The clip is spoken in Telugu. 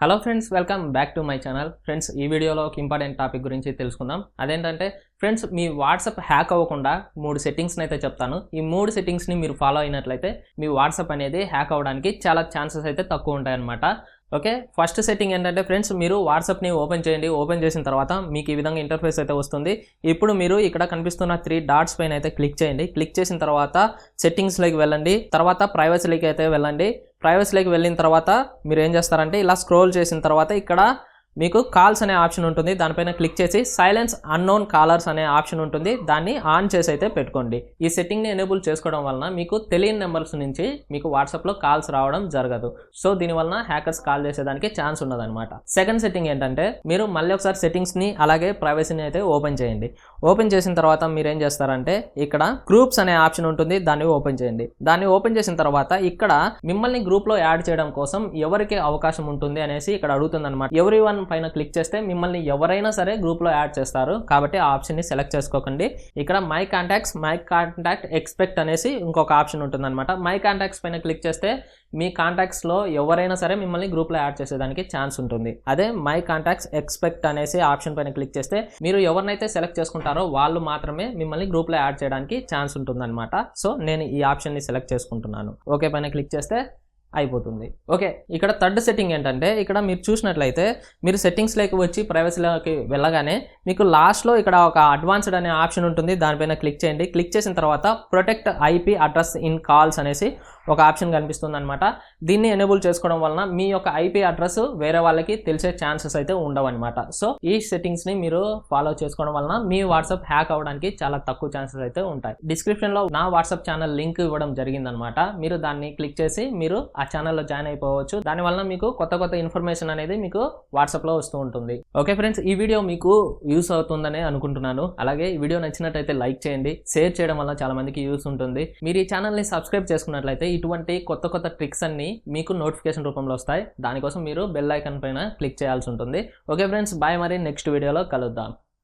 Hello friends welcome back to my channel friends ఈ వీడియోలో ఒక ఇంపార్టెంట్ టాపిక్ గురించి తెలుసుకుందాం. అదేంటంటే ఫ్రెండ్స్ మీ వాట్సాప్ హ్యాక్ అవ్వకుండా మూడు సెట్టింగ్స్ని అయితే చెప్తాను. ఈ మూడు సెట్టింగ్స్ని మీరు ఫాలో అయినట్లయితే మీ వాట్సాప్ అనేది హ్యాక్ అవ్వడానికి చాలా ఛాన్సెస్ అయితే తక్కువ ఉంటాయన్నమాట. ఓకే? ఫస్ట్ సెట్టింగ్ ఏంటంటే ఫ్రెండ్స్ మీరు వాట్సాప్ని ఓపెన్ చేయండి. ఓపెన్ చేసిన తర్వాత మీకు ఈ విధంగా ఇంటర్ఫేస్ అయితే వస్తుంది. ఇప్పుడు మీరు ఇక్కడ కనిపిస్తున్న త్రీ డాట్స్ పైన అయితే క్లిక్ చేయండి. క్లిక్ చేసిన తర్వాత సెట్టింగ్స్లోకి వెళ్ళండి. తర్వాత ప్రైవసీలోకి అయితే వెళ్ళండి. ప్రైవసీలోకి వెళ్ళిన తర్వాత మీరు ఏం చేస్తారంటే ఇలా స్క్రోల్ చేసిన తర్వాత ఇక్కడ మీకు కాల్స్ అనే ఆప్షన్ ఉంటుంది. దానిపైన క్లిక్ చేసి సైలెన్స్ అన్నోన్ కాలర్స్ అనే ఆప్షన్ ఉంటుంది. దాన్ని ఆన్ చేసి అయితే పెట్టుకోండి. ఈ సెట్టింగ్ని ఎనేబుల్ చేసుకోవడం వలన మీకు తెలియని నెంబర్స్ నుంచి మీకు వాట్సాప్లో కాల్స్ రావడం జరగదు. సో దీనివలన హ్యాకర్స్ కాల్ చేసేదానికి ఛాన్స్ ఉన్నదనమాట సెకండ్ సెట్టింగ్ ఏంటంటే మీరు మళ్ళీ ఒకసారి సెట్టింగ్స్ని అలాగే ప్రైవసీని అయితే ఓపెన్ చేయండి. ఓపెన్ చేసిన తర్వాత మీరు ఏం చేస్తారంటే ఇక్కడ గ్రూప్స్ అనే ఆప్షన్ ఉంటుంది. దాన్ని ఓపెన్ చేయండి. దాన్ని ఓపెన్ చేసిన తర్వాత ఇక్కడ మిమ్మల్ని గ్రూప్లో యాడ్ చేయడం కోసం ఎవరికి అవకాశం ఉంటుంది అనేసి ఇక్కడ అడుగుతుంది అనమాట ఎవరి వన్ పైన క్లిక్ చేస్తే మిమ్మల్ని ఎవరైనా సరే గ్రూప్లో యాడ్ చేస్తారు. కాబట్టి ఆ ఆప్షన్ని సెలెక్ట్ చేసుకోకండి. ఇక్కడ my contacts my contact except అనేసి ఇంకొక ఆప్షన్ ఉంటుంది అనమాట మై కాంటాక్ట్స్ పైన క్లిక్ చేస్తే మీ కాంటాక్ట్స్లో ఎవరైనా సరే మిమ్మల్ని గ్రూప్లో యాడ్ చేసేదానికి ఛాన్స్ ఉంటుంది. అదే మై కాంటాక్ట్స్ ఎక్స్పెక్ట్ అనేసి ఆప్షన్ పైన క్లిక్ చేస్తే మీరు ఎవరినైతే సెలెక్ట్ చేసుకుంటారో వాళ్ళు మాత్రమే మిమ్మల్ని గ్రూప్లో యాడ్ చేయడానికి ఛాన్స్ ఉంటుందన్నమాట. సో నేను ఈ ఆప్షన్ని సెలెక్ట్ చేసుకుంటున్నాను. ఓకే పైన క్లిక్ చేస్తే అయిపోతుంది. ఓకే ఇక్కడ థర్డ్ సెట్టింగ్ ఏంటంటే ఇక్కడ మీరు చూసినట్లయితే మీరు సెట్టింగ్స్లోకి వచ్చి ప్రైవసీలోకి వెళ్ళగానే మీకు లాస్ట్లో ఇక్కడ ఒక అడ్వాన్స్డ్ అనే ఆప్షన్ ఉంటుంది. దానిపైన క్లిక్ చేయండి. క్లిక్ చేసిన తర్వాత protect IP address in calls అనేసి ఒక ఆప్షన్ కనిపిస్తుంది అనమాట దీన్ని ఎనేబుల్ చేసుకోవడం వలన మీ యొక్క ఐపీ అడ్రస్ వేరే వాళ్ళకి తెలిసే ఛాన్సెస్ అయితే ఉండవన్నమాట. సో ఈ సెట్టింగ్స్ని మీరు ఫాలో చేసుకోవడం వలన మీ వాట్సాప్ హ్యాక్ అవ్వడానికి చాలా తక్కువ ఛాన్సెస్ అయితే ఉంటాయి. డిస్క్రిప్షన్లో నా వాట్సాప్ ఛానల్ లింక్ ఇవ్వడం జరిగిందనమాట మీరు దాన్ని క్లిక్ చేసి మీరు ఆ ఛానల్లో జాయిన్ అయిపోవచ్చు. దాని వలన మీకు కొత్త కొత్త ఇన్ఫర్మేషన్ అనేది మీకు వాట్సాప్లో వస్తూ ఉంటుంది. ఓకే ఫ్రెండ్స్ ఈ వీడియో మీకు యూస్ అవుతుందని అనుకుంటున్నాను. అలాగే ఈ వీడియో నచ్చినట్టయితే లైక్ చేయండి. షేర్ చేయడం వల్ల చాలా మందికి యూస్ ఉంటుంది. మీరు ఈ ఛానల్ని సబ్స్క్రైబ్ చేసుకున్నట్లయితే ఇటువంటి కొత్త కొత్త ట్రిక్స్ అన్ని మీకు నోటిఫికేషన్ రూపంలో వస్తాయి. దానికోసం మీరు బెల్ ఐకన్ పైన క్లిక్ చేయాల్సి ఉంటుంది. ఓకే ఫ్రెండ్స్ బాయ్ మరి. నెక్స్ట్ వీడియోలో కలుద్దాం.